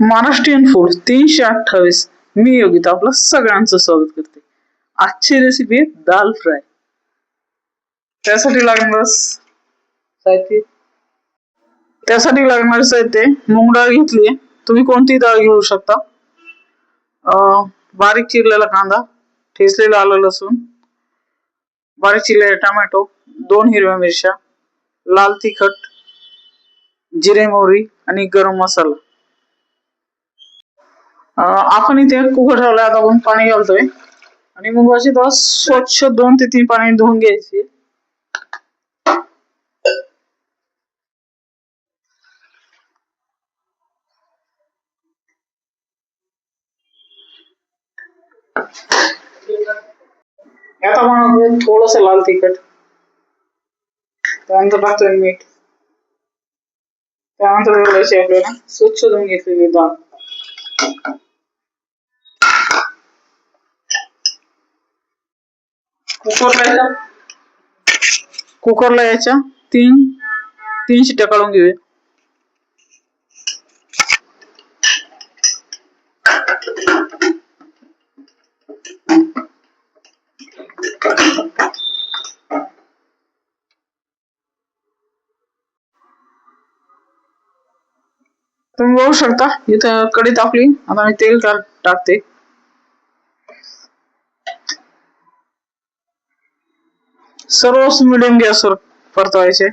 Maharashtrian food तीनशे अठ्ठावीस. मी योगिता आपलं सगळ्यांचं स्वागत करते. आजची रेसिपी आहे दाल फ्राय. त्यासाठी लागणार साहित्य. त्यासाठी लागणार साहित्य मूग डाळ घेतली तुम्ही कोणतीही डाळ घेऊ शकता? अं, बारीक चिरलेला कांदा ठेचलेला आलं लसूण बारीक चिरलेले टोमॅटो दोन हिरव्या मिरच्या लाल तिखट जिरे मोहरी आणि गरम मसाला. अं, आपण इथे कुकर ठेवलाय आता आपण पाणी घालतोय आणि मुगाची डाळ स्वच्छ दोन ते तीन पाणी धुवून घ्यायची यात आपण थोडस लाल तिखट त्यानंतर टाकतोय मीठ त्यानंतर घालायची आपल्याला स्वच्छ धुवून घेतलेली डाळ कुकरला याच्या कुकरला याच्या तीन तीन शिट्ट्या काढून घेऊया. तुम्ही बघू शकता इथं कढी टाकली आता मी तेल टाकते. टाक- टाकते सर्व मिडियम गॅसवर परतवायचे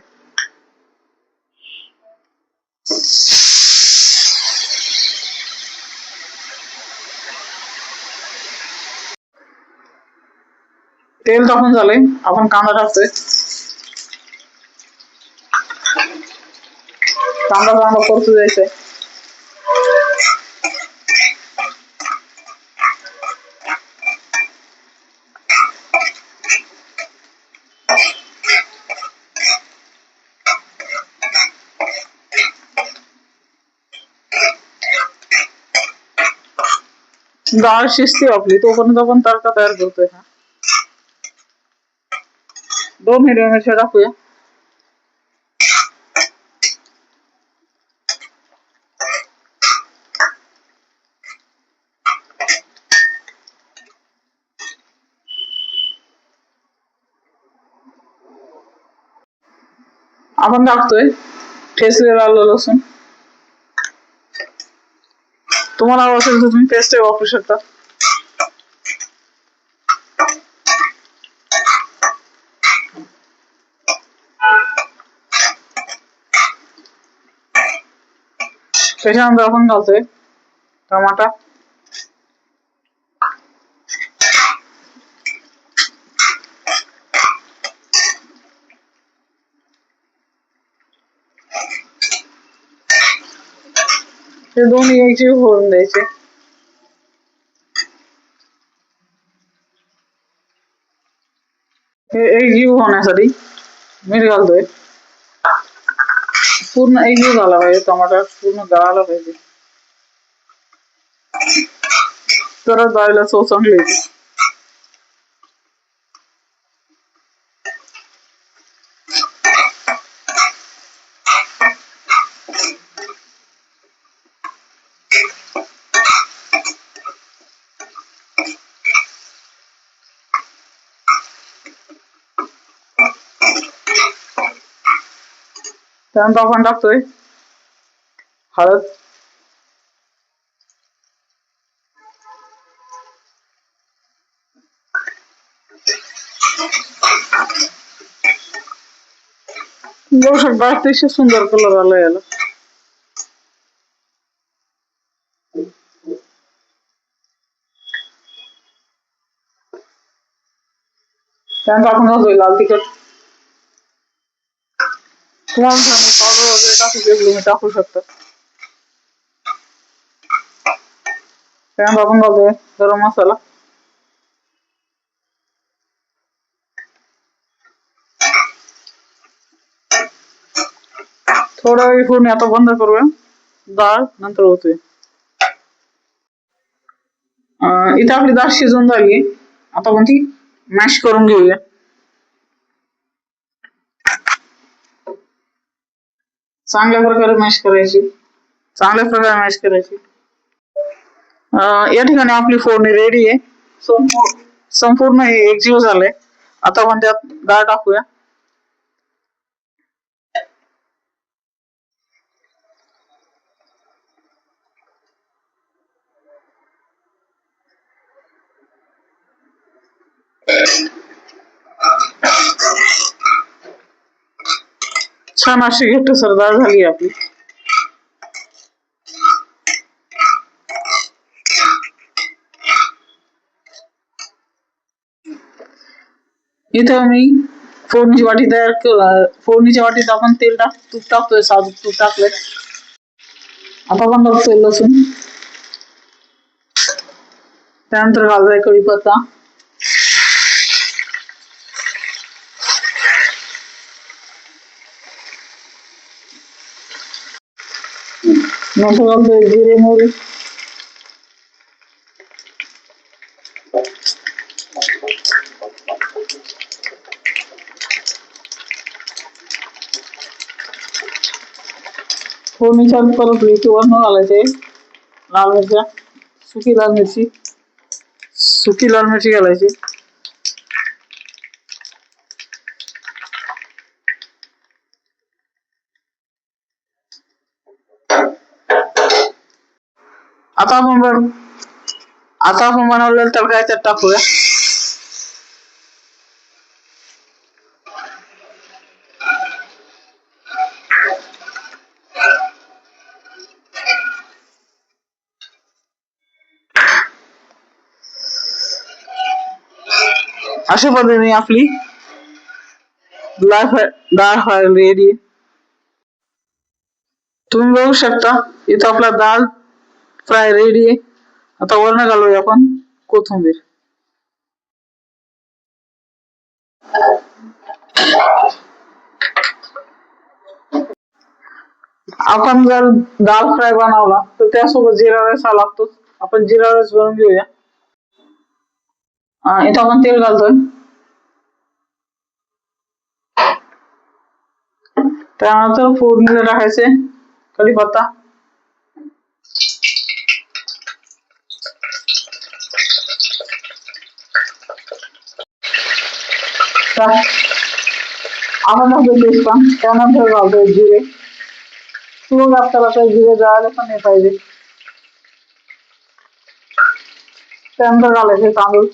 तेल टाकून झालंय आपण कांदा टाकतोय कांदा चांगला परतू द्यायचा डाळ शिजते आपली तोपर्यंत आपण तडका तयार करतोय हा दोन हिरव्या मिरच्या टाकूया आपण टाकतोय ठेचलेला आलं लसूण তোমার আওয়াজ হচ্ছে তুমি পেস্টে অপারেশনটা সেটা আমরা এখন ডালতে টমাটা। ते दोन्ही एकजीव होऊन द्यायचे. हे एकजीव होण्यासाठी मीठ घालतोय. पूर्ण एकजीव झाला पाहिजे टमाटर पूर्ण गळाला पाहिजे. तरच डाळीला चव चांगली येते त्यानंतर आपण टाकतोय हळद बघू शकता अतिशय सुंदर कलर आला याला त्यानंतर आपण घालतोय लाल तिखट तुम्हाला पावडर वगैरे टाकू शकतो तुम्ही टाकू शकता त्यानंतर आपण घालतोय गरम मसाला थोडा वेळ फोडणी आता बंद करूया डाळ नंतर होतोय अं, इथे आपली डाळ शिजून झाली आता आपण ती मॅश करून घेऊया चांगल्या प्रकारे मॅश करायची. चांगल्या प्रकारे मॅश करायची. अं, या ठिकाणी आपली फोडणी रेडी आहे. संपूर्ण एकजीव झालंय. आता आपण त्यात डाळ टाकूया. छान अशी घट्टसर डाळ झाली आपली. इथं मी फोडणीची वाटी तयार फोडणीच्या वाटीत आपण तेल टाक तूप टाकतोय साधू तूप टाकलंय. आता आपण टाकतोय लसूण. त्यानंतर घालतोय कढीपत्ता. नंतर घालतोय जिरे मोहरी फोडणीच्या परतली की वरण घालायचे लाल मिरच्या सुकी लाल मिरची सुकी लाल मिरची घालायची आता आपण बन आता आपण बनवलेलं तर काय त्यात टाकूया अशा पद्धतीने आपली डाळ फ्राय डाळ फ्राय रेडी तुम्ही बघू शकता इथं आपला डाळ फ्राय रेडी आहे. आता वरण घालूया आपण कोथिंबीर. आपण जर दाल फ्राय बनवला तर त्यासोबत जिरा राईस हा लागतोच. आपण जिरा राईस बनवून घेऊया. इथं आपण तेल घालतोय. त्यानंतर फोडणीला टाकायचे कढीपत्ता. टाक. आपण टाकतोय तेजपान त्यानंतर घालतोय जिरे सुरू असताना तर जिरे जळायला पण नाही पाहिजे त्यानंतर घालायचे तांदूळ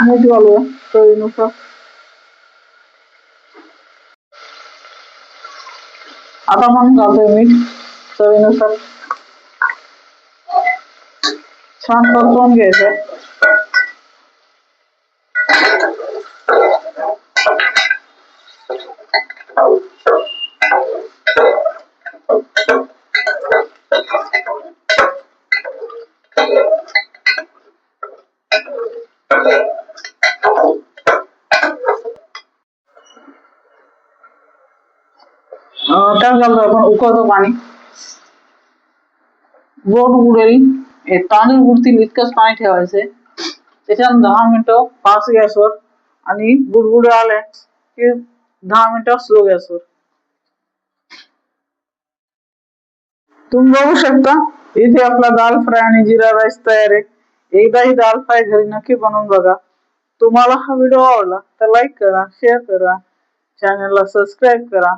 मीठ घालूया चवीनुसार आता आपण घालतोय मीठ चवीनुसार छान परतवून घ्यायचं. अं, त्यात घालतो आपण उकळतो पाणी. बोट उडेल. हे तांदूळ बुडतील इतकंच पाणी ठेवायचे. त्याच्यानंतर दहा मिनिटं फास्ट गॅसवर आणि बुडबुड आले की दहा मिनिटं स्लो गॅसवर. तुम्ही बघू शकता इथे आपला दाल फ्राय आणि जिरा राईस तयार आहे. एकदा ही दाल फ्राय घरी नक्की बनवून बघा. तुम्हाला हा व्हिडिओ आवडला तर लाईक करा शेअर करा चॅनलला सबस्क्राईब करा.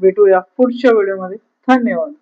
भेटूया पुढच्या व्हिडिओमध्ये. धन्यवाद.